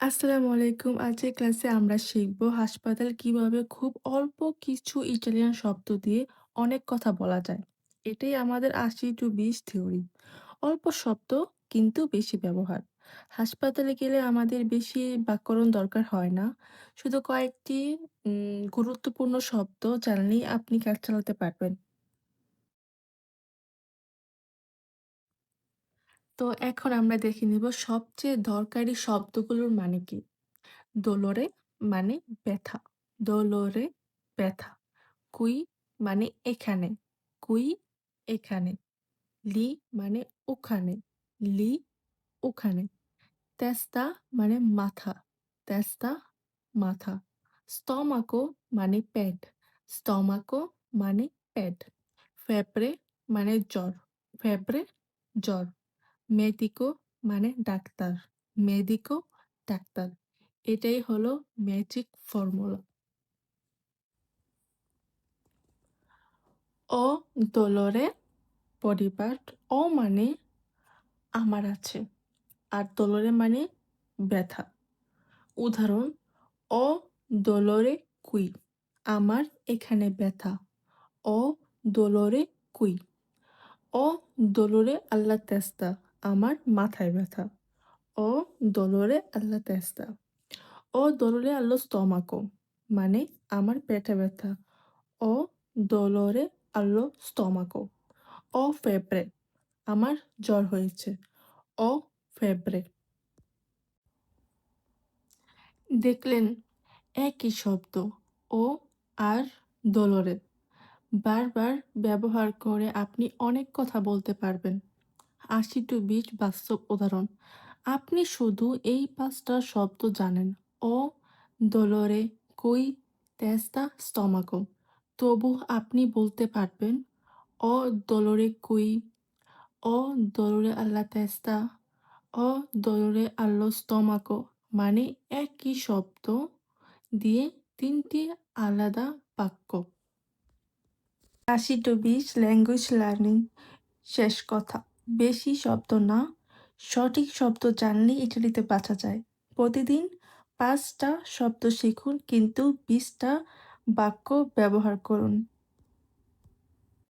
আসসালামু আলাইকুম। আজকের ক্লাসে আমরা শিখব হাসপাতাল কীভাবে খুব অল্প কিছু ইটালিয়ান শব্দ দিয়ে অনেক কথা বলা যায়। এটাই আমাদের ৮০ টু ২০ থিওরি। অল্প শব্দ, কিন্তু বেশি ব্যবহার। হাসপাতালে গেলে আমাদের বেশি ব্যাকরণ দরকার হয় না। শুধু কয়েকটি গুরুত্বপূর্ণ শব্দ জানলেই আপনি কাজ চালাতে পারবেন। তো এখন আমরা দেখে নিব সবচেয়ে দরকারি শব্দগুলোর মানে কি? দোলরে মানে ব্যথা। দোলোরে ব্যথা। কুই মানে এখানে। কুই এখানে। লি মানে ওখানে। লি ওখানে। তেস্তা মানে মাথা। তেস্তা মাথা। স্তমাকো মানে পেট। স্তমাকো মানে পেট। ফেব্রে মানে জ্বর। ফেব্রে জ্বর। মেদিকো মানে ডাক্তার। মেদিকো ডাক্তার। এটাই হলো ম্যাজিক ফর্মুলা। ও দোলোরে পরিবার ও মানে আমার আছে। আর দোলোরে মানে ব্যথা। উদাহরণ ও দোলরে কুই, আমার এখানে ব্যথা। ও দোলরে কুই ও দোলরে আল্লা তেস্তা আমার মাথায় ব্যথা। ও দোলোরে আল্লা তেস্তা ও দোলোরে আল্লো স্তমাকো মানে আমার পেটে ব্যথা। ও দোলোরে আল্লো স্তমাকো ও ফেব্রে, আমার জ্বর হয়েছে। ও ফেব্রে দেখলেন একই শব্দ, ও আর দোলোরে বারবার ব্যবহার করে আপনি অনেক কথা বলতে পারবেন। ৮০ টু ২০ বাস্তব উদাহরণ। আপনি শুধু এই পাঁচটা শব্দ জানেন। ও দোলোরে, কুই, তেস্তা, স্তমাকো। তবু আপনি বলতে পারবেন ও দোলোরে কুই ও দোলোরে alla testa ও দোলোরে allo stomaco মানে একই শব্দ দিয়ে তিনটি আলাদা বাক্য। ৮০ টু ২০ ল্যাঙ্গুয়েজ লার্নিং শেষ কথা। বেশি শব্দ না, সঠিক শব্দ জানলে ইটালিতে বাঁচা যায়। প্রতিদিন পাঁচটা শব্দ শিখুন কিন্তু বিশটা বাক্য ব্যবহার করুন।